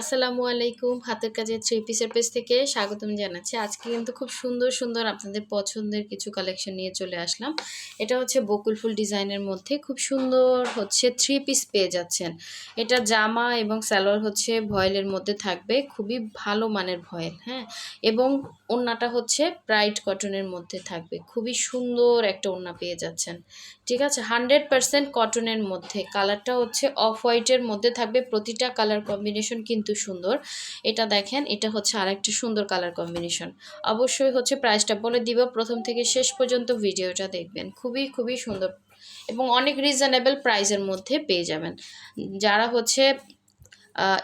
আসসালামু আলাইকুম। হাতের কাজে থ্রি পিসের পেজ থেকে স্বাগতম জানাচ্ছি। আজকে কিন্তু খুব সুন্দর সুন্দর আপনাদের পছন্দের কিছু কালেকশন নিয়ে চলে আসলাম। এটা হচ্ছে বকুল ফুল ডিজাইনের মধ্যে খুব সুন্দর হচ্ছে থ্রি পিস পেয়ে যাচ্ছেন। এটা জামা এবং স্যালোয়ার হচ্ছে ভয়েলের মধ্যে থাকবে, খুবই ভালো মানের ভয়েল হ্যাঁ? এবং ওড়নাটা হচ্ছে ব্রাইট কটনের মধ্যে থাকবে, খুবই সুন্দর একটা ওড়না পেয়ে যাচ্ছেন। ঠিক আছে? হান্ড্রেড পারসেন্ট কটনের মধ্যে। কালারটা হচ্ছে অফ হোয়াইটের মধ্যে থাকবে। প্রতিটা কালার কম্বিনেশন কিন্তু সুন্দর। এটা দেখেন, এটা হচ্ছে আরেকটা সুন্দর কালার কম্বিনেশন অবশ্যই হচ্ছে প্রাইসটা বলে দিব, প্রথম থেকে শেষ পর্যন্ত ভিডিওটা দেখবেন। খুবই খুবই সুন্দর এবং অনেক রিজনেবল প্রাইসের মধ্যে পেয়ে যাবেন। যারা হচ্ছে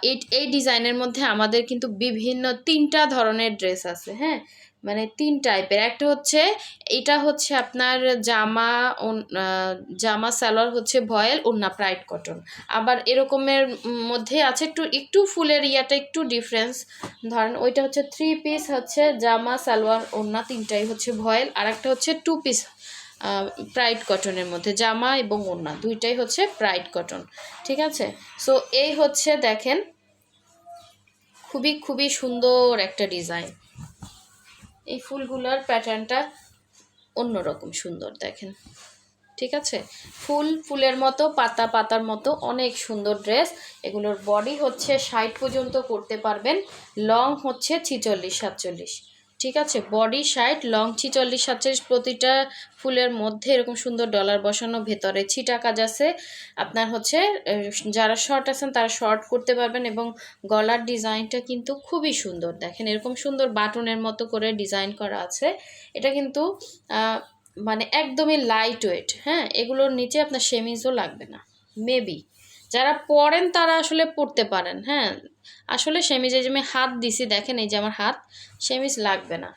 এই এই ডিজাইনের মধ্যে আমাদের কিন্তু বিভিন্ন তিনটা ধরনের ড্রেস আছে হ্যাঁ? মানে তিন টাইপের একটা হচ্ছে, এটা হচ্ছে আপনার জামা ওন- জামা সালোয়ার হচ্ছে ভয়েল ওন্না প্রাইড কটন আবার এরকমের মধ্যে আছে একটু একটু ফুলের ইয়াটা একটু ডিফারেন্স ধরেন ওইটা হচ্ছে থ্রি পিস হচ্ছে জামা, সালোয়ার ওন্না তিনটাই হচ্ছে ভয়েল আর একটা হচ্ছে টু পিস প্রাইড কটনের মধ্যে, জামা এবং ওড়না, দুইটাই হচ্ছে প্রাইড কটন ঠিক আছে? সো এই হচ্ছে দেখেন, খুবই খুবই সুন্দর একটা ডিজাইন এই ফুলগুলোর প্যাটার্নটা অন্যরকম সুন্দর, দেখেন। ঠিক আছে? ফুল, ফুলের মতো, পাতা, পাতার মতো, অনেক সুন্দর ড্রেস। এগুলোর বডি হচ্ছে ষাট পর্যন্ত করতে পারবেন, লং হচ্ছে ছিচল্লিশ, সাতচল্লিশ। ঠিক আছে? বডি ষাট লং ছিচল্লিশ সাতচল্লিশ প্রতিটা ফুলের মধ্যে এরকম সুন্দর ডলার বসানো, ভেতরে ছিটা কাজ আছে। আপনার হচ্ছে যারা শর্ট আছেন তারা শর্ট করতে পারবেন এবং গলার ডিজাইনটা কিন্তু খুবই সুন্দর। দেখেন এরকম সুন্দর বাটনের মতো করে ডিজাইন করা আছে। এটা কিন্তু মানে একদমই লাইট ওয়েট হ্যাঁ? এগুলোর নিচে আপনার সেমিজও লাগবে না। মেবি যারা পরেন তারা আসলে পড়তে পারেন হ্যাঁ। আসলে সেমিজে যে আমি হাত দিছি, দেখেন এই যে আমার হাত, সেমিজ লাগবে না।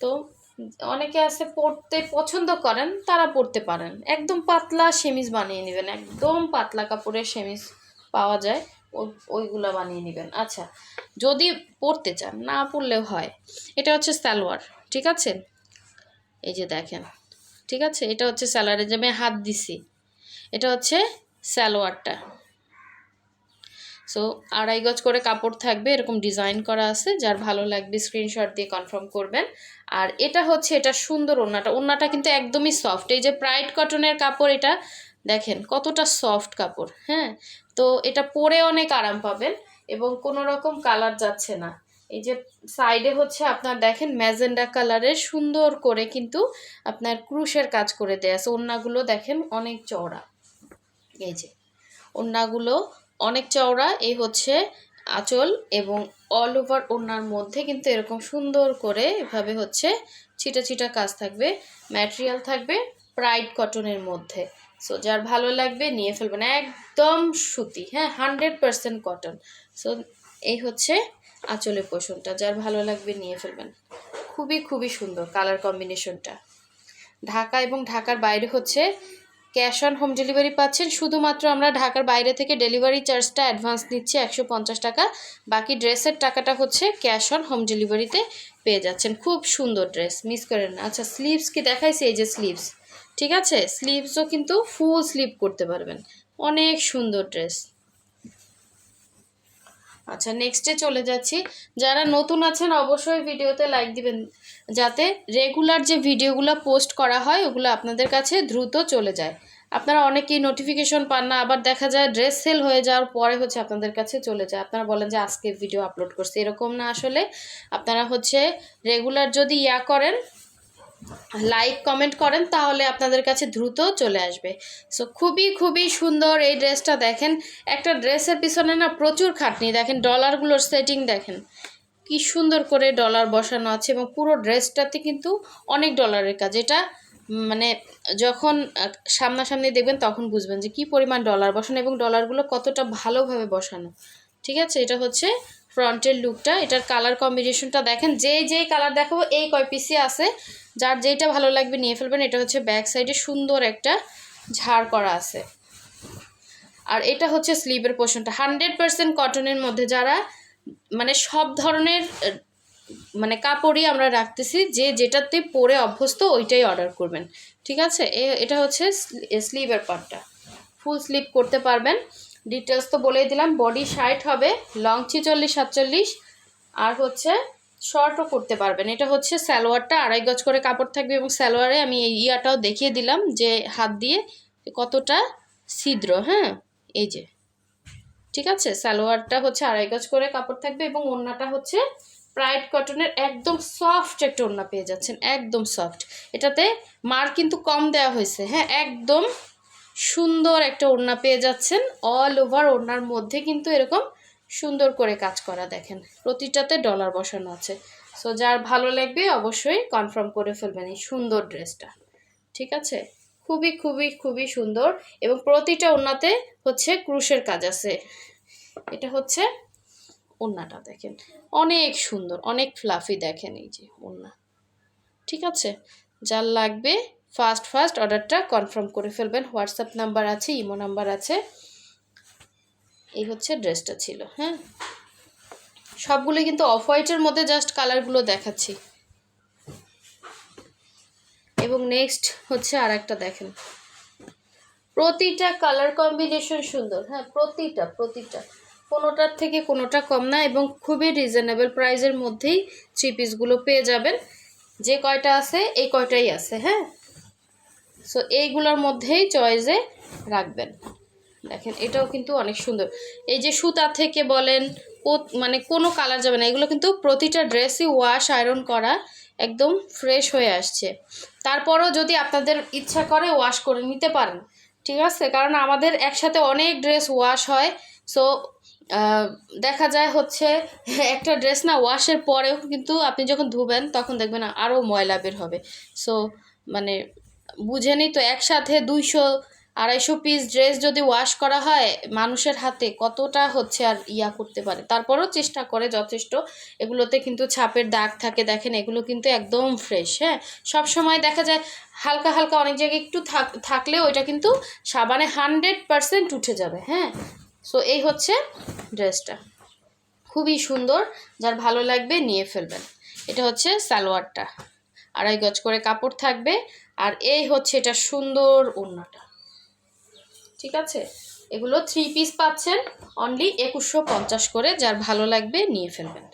তো অনেকে আছে পড়তে পছন্দ করেন, তারা পড়তে পারেন। একদম পাতলা সেমিজ বানিয়ে নেবেন, একদম পাতলা কাপড়ের সেমিজ পাওয়া যায় ওইগুলো বানিয়ে নেবেন। আচ্ছা যদি পড়তে চান, না পড়লেও হয়। এটা হচ্ছে সালোয়ার, ঠিক আছে? এই যে দেখেন, ঠিক আছে? এটা হচ্ছে স্যালোয়ারে যে আমি হাত দিছি। এটা হচ্ছে সালোয়ারটা। সো আড়াই গজ করে কাপড় থাকবে, এরকম ডিজাইন করা আছে, যার ভালো লাগবে স্ক্রিনশট দিয়ে কনফার্ম করবেন। আর এটা হচ্ছে, এটা সুন্দর ওড়নাটা। ওড়নাটা কিন্তু একদমই সফট এই যে প্রাইড কটনের কাপড় এটা, দেখেন কতটা সফট কাপড় হ্যাঁ? তো এটা পরে অনেক আরাম পাবেন এবং কোনো রকম কালার যাচ্ছে না। এই যে সাইডে হচ্ছে আপনার দেখেন ম্যাজেন্ডা কালারের সুন্দর করে কিন্তু আপনার ক্রুশের কাজ করে দেয়া আছে। ওড়নাগুলো দেখেন অনেক চওড়া। এই যে, ওড়নাগুলো অনেক চওড়া এই হচ্ছে আঁচল এবং অল ওভার ওড়নার মধ্যে কিন্তু এরকম সুন্দর করে এভাবে হচ্ছে ছিটা ছিটা কাজ থাকবে ম্যাটেরিয়াল থাকবে প্রাইড কটনের মধ্যে। সো যার ভালো লাগবে নিয়ে ফেলবেন, একদম সুতি হ্যাঁ হান্ড্রেড পারসেন্ট কটন সো এই হচ্ছে আঁচলের পোষণটা, যার ভালো লাগবে নিয়ে ফেলবেন। খুবই খুবই সুন্দর কালার কম্বিনেশনটা ঢাকা এবং ঢাকার বাইরে হচ্ছে ক্যাশ অন হোম ডেলিভারি পাচ্ছেন। শুধুমাত্র আমরা ঢাকার বাইরে থেকে ডেলিভারি চার্জটা অ্যাডভান্স নিচ্ছি একশো পঞ্চাশ টাকা। বাকি ড্রেসের টাকাটা হচ্ছে ক্যাশ অন হোম ডেলিভারিতে পেয়ে যাচ্ছেন। খুব সুন্দর ড্রেস, মিস করেন আচ্ছা স্লিভস কি দেখাইছে? এই যে স্লিভস। ঠিক আছে? স্লিভসও কিন্তু ফুল স্লিভ করতে পারবেন। অনেক সুন্দর ড্রেস। আচ্ছা নেক্সটে চলে যাচ্ছি। যারা নতুন আছেন, অবশ্যই ভিডিওতে লাইক দিবেন, যাতে রেগুলার যে ভিডিওগুলো পোস্ট করা হয়, ওগুলো আপনাদের কাছে দ্রুত চলে যায়। আপনারা অনেকেই নোটিফিকেশন পান না, আবার দেখা যায় ড্রেস সেল হয়ে যাওয়ার পরে হচ্ছে আপনাদের কাছে চলে যায়। আপনারা বলেন যে আজকে ভিডিও আপলোড করছে। এরকম না আসলে। আপনারা হচ্ছে রেগুলার যদি ইয়া করেন লাইক কমেন্ট করেন, তাহলে আপনাদের কাছে দ্রুত চলে আসবে। সো খুবই খুবই সুন্দর এই ড্রেসটা দেখেন। একটা ড্রেসের পিছনে না প্রচুর খাটনি। দেখেন ডলারগুলোর সেটিং দেখেন। কি সুন্দর করে ডলার বসানো আছে এবং পুরো ড্রেসটাতে কিন্তু অনেক ডলারের কাজ। এটা মানে যখন সামনাসামনি দেখবেন তখন বুঝবেন যে কি পরিমাণ ডলার বসানো এবং ডলারগুলো কতটা ভালোভাবে বসানো। ঠিক আছে? এটা হচ্ছে ফ্রন্টের লুকটা এটার কালার কম্বিনেশনটা দেখেন যে যেই কালার দেখাবো, এই কয় পিসি আছে। যার যেটা ভালো লাগবে নিয়ে ফেলবেন, এটা হচ্ছে ব্যাক সাইডে সুন্দর একটা ঝাড় করা আছে। আর এটা হচ্ছে স্লিভের পোর্শনটা হান্ড্রেড পার্সেন্ট কটনের মধ্যে যারা মানে সব ধরনের মানে কাপড়ই আমরা রাখতেছি, যে যেটাতে পরে অভ্যস্ত ওইটাই অর্ডার করবেন। ঠিক আছে? এটা হচ্ছে স্লিভের পার্টটা ফুল স্লিভ করতে পারবেন। ডিটেলস তো বলেই দিলাম বডি ষাট হবে লং ছিচল্লিশ সাতচল্লিশ, আর হচ্ছে শর্টও করতে পারবেন। এটা হচ্ছে সালোয়ারটা, আড়াই গজ করে কাপড় থাকবে এবং সালোয়ারে আমি এই ইয়াটাও দেখিয়ে দিলাম যে হাত দিয়ে কতটা ছিদ্র হ্যাঁ? এই যে, ঠিক আছে? সালোয়ারটা হচ্ছে আড়াই গজ করে কাপড় থাকবে এবং ওড়নাটা হচ্ছে প্রাইড কটনের একদম সফট একটা ওড়না পেয়ে যাচ্ছেন, একদম সফট এটাতে মার কিন্তু কম দেওয়া হয়েছে হ্যাঁ? একদম সুন্দর একটা ওড়না পেয়ে যাচ্ছেন। অল ওভার ওড়নার মধ্যে কিন্তু এরকম সুন্দর করে কাজ করা দেখেন। প্রতিটাতে ডলার বসানো আছে। সো যার ভালো লাগবে অবশ্যই কনফার্ম করে ফেলবেন এই সুন্দর ড্রেসটা ঠিক আছে? খুবই খুবই খুবই সুন্দর এবং প্রতিটা ওড়নাতে হচ্ছে ক্রুশের কাজ আছে। এটা হচ্ছে ওড়নাটা দেখেন। অনেক সুন্দর, অনেক ফ্লাফি দেখেন এই যে ওড়না। ঠিক আছে? যার লাগবে ফার্স্ট ফার্স্ট অর্ডারটা কনফার্ম করে ফেলবেন। হোয়াটসঅ্যাপ নাম্বার আছে, ইমো নাম্বার আছে। এই হচ্ছে ড্রেসটা ছিল হ্যাঁ? সবগুলো কিন্তু অফ হোয়াইটের মধ্যে জাস্ট কালারগুলো দেখাচ্ছি। এবং নেক্সট হচ্ছে আর একটা দেখেন। প্রতিটা কালার কম্বিনেশন সুন্দর হ্যাঁ প্রতিটা প্রতিটা। কোনোটার থেকে কোনোটা কম না এবং খুবই রিজনেবল প্রাইজের মধ্যেই থ্রি পিসগুলো পেয়ে যাবেন। যে কয়টা আছে, এই কয়টাই আছে হ্যাঁ? সো এইগুলোর মধ্যেই চয়েসে রাখবেন। দেখেন, এটাও কিন্তু অনেক সুন্দর। এই যে সুতা থেকে বলেন মানে কোনো কালার যাবে না, এগুলো কিন্তু প্রতিটা ড্রেসই ওয়াশ আয়রন করা একদম ফ্রেশ হয়ে আসছে। তারপরও যদি আপনাদের ইচ্ছা করে ওয়াশ করে নিতে পারেন, ঠিক আছে? কারণ আমাদের একসাথে অনেক ড্রেস ওয়াশ হয়। সো দেখা যায় হচ্ছে, একটা ড্রেস না ওয়াশের পরেও কিন্তু আপনি যখন ধুবেন, তখন দেখবেন আরও ময়লা বের হবে। সো মানে বুঝেনি তো, একসাথে দুইশো, আড়াইশো পিস ড্রেস যদি ওয়াশ করা হয় মানুষের হাতে, কতটা হচ্ছে আর ইয়া করতে পারে? তারপরেও চেষ্টা করে যথেষ্ট। এগুলোতে কিন্তু ছাপের দাগ থাকে, দেখেন এগুলো কিন্তু একদম ফ্রেশ হ্যাঁ? সব সময় দেখা যায় হালকা হালকা অনেক জায়গায় একটু থাক, থাকলেও ওইটা কিন্তু সাবানে হান্ড্রেড পারসেন্ট উঠে যাবে হ্যাঁ? সো এই হচ্ছে ড্রেসটা খুবই সুন্দর, যার ভালো লাগবে নিয়ে ফেলবেন। এটা হচ্ছে সালোয়ারটা। আড়াই গজ করে কাপড় থাকবে আর এই হচ্ছে এটা সুন্দর ওড়নাটা। ঠিক আছে? এগুলো থ্রি পিস পাচ্ছেন। অনলি একুশশো পঞ্চাশ করে যার ভালো লাগবে নিয়ে ফেলবেন।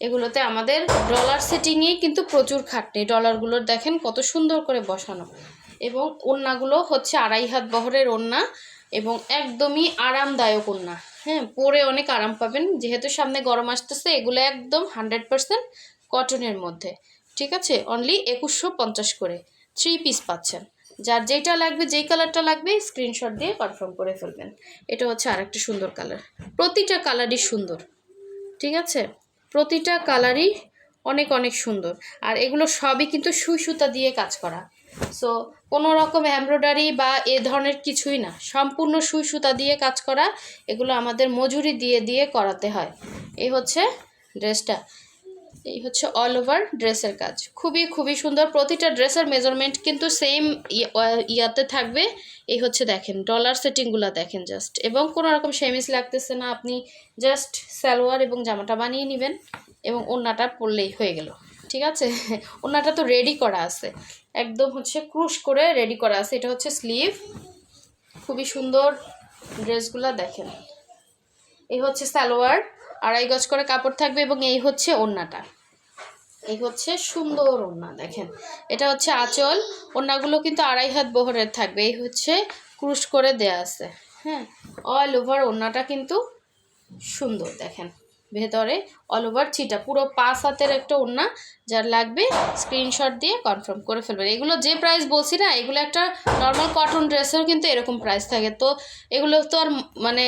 এগুলোতে আমাদের ডলার সেটিংয়েই কিন্তু প্রচুর খাটনি। ডলারগুলোর দেখেন কত সুন্দর করে বসানো। এবং ওড়নাগুলো হচ্ছে আড়াই হাত বহরের ওড়না এবং একদমই আরামদায়ক ওড়না। হ্যাঁ পরে অনেক আরাম পাবেন। যেহেতু সামনে গরম আসতেছে, এগুলো একদম হান্ড্রেড পারসেন্ট কটনের মধ্যে। ঠিক আছে? অনলি একুশশো পঞ্চাশ করে। থ্রি পিস পাচ্ছেন। যার যেটা লাগবে, যেই কালারটা লাগবে স্ক্রিনশট দিয়ে কনফার্ম করে ফেলবেন। এটা হচ্ছে আরেকটা সুন্দর কালার প্রতিটা কালারই সুন্দর। ঠিক আছে? প্রতিটা কালারই অনেক অনেক সুন্দর। আর এগুলো সবই কিন্তু সুই সুতা দিয়ে কাজ করা। সো কোনো রকম এমব্রয়ডারি বা এ ধরনের কিছুই না। সম্পূর্ণ সুই সুতা দিয়ে কাজ করা। এগুলো আমাদের মজুরি দিয়ে দিয়ে করাতে হয়। এই হচ্ছে ড্রেসটা এই হচ্ছে অল ওভার ড্রেসের কাজ। খুবই খুবই সুন্দর। প্রতিটা ড্রেসের মেজারমেন্ট কিন্তু সেম ইয়াতে থাকবে। এই হচ্ছে দেখেন ডলার সেটিংগুলো দেখেন জাস্ট এবং কোনো রকম সেমিস লাগতেছে না। আপনি জাস্ট সালোয়ার এবং জামাটা বানিয়ে নেবেন এবং ওড়নাটা পরলেই হয়ে গেল। ঠিক আছে? ওড়নাটা তো রেডি করা আছে। একদম হচ্ছে ক্রুশ করে রেডি করা আছে। এটা হচ্ছে স্লিভ খুবই সুন্দর ড্রেসগুলো দেখেন। এই হচ্ছে সালোয়ার। আড়াই গজ করে কাপড় থাকবে এবং এই হচ্ছে ওড়নাটা এই হচ্ছে সুন্দর ওড়না, দেখেন। এটা হচ্ছে আঁচল, ওড়নাগুলো কিন্তু আড়াই হাত বহরের থাকবে। এই হচ্ছে ক্রুশ করে দেয়া আছে হ্যাঁ? অল ওভার ওড়নাটা কিন্তু সুন্দর, দেখেন। ভেতরে অল ওভার ছিটা পুরো পাঁচ হাতের একটা ওড়না যার লাগবে স্ক্রিনশট দিয়ে কনফার্ম করে ফেলবেন। এগুলো যে প্রাইস বলছি না, এগুলো একটা নর্মাল কটন ড্রেসের কিন্তু এরকম প্রাইস থাকে। তো এগুলো তো আর মানে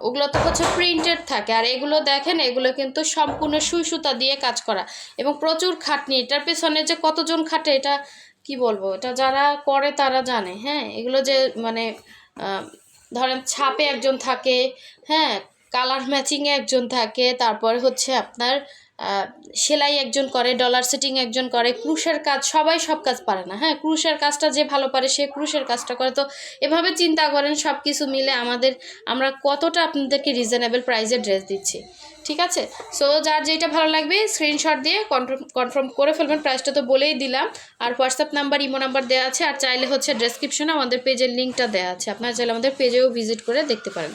ওগুলো তো হচ্ছে প্রিন্টেড থাকে। আর এগুলো দেখেন, এগুলো কিন্তু সম্পূর্ণ সুই সুতা দিয়ে কাজ করা। এবং প্রচুর খাটনি। এটার পেছনে যে কতজন খাটে, এটা কি বলব? এটা যারা করে তারা জানে। হ্যাঁ এগুলো যে মানে ধরেন ছাপে একজন থাকে হ্যাঁ কালার ম্যাচিংয়ে একজন থাকে, তারপর হচ্ছে আপনার সেলাই একজন করে ডলার সেটিং একজন করে, ক্রুশের কাজ, সবাই সব কাজ পারে না হ্যাঁ? ক্রুশের কাজটা যে ভালো পারে, সে ক্রুশের কাজটা করে। তো এভাবে চিন্তা করেন সব কিছু মিলে আমাদের, আমরা কতটা আপনাদেরকে রিজনেবল প্রাইসে ড্রেস দিচ্ছি, ঠিক আছে? সো যার যেটা ভালো লাগবে স্ক্রিনশট দিয়ে কনফার্ম কনফার্ম করে ফেলবেন প্রাইসটা তো বলেই দিলাম। আর হোয়াটসঅ্যাপ নাম্বার ইমো নাম্বার দেওয়া আছে, আর চাইলে হচ্ছে ডেসক্রিপশনে আমাদের পেজের লিঙ্কটা দেওয়া আছে, আপনারা চাইলে আমাদের পেজেও ভিজিট করে দেখতে পারেন।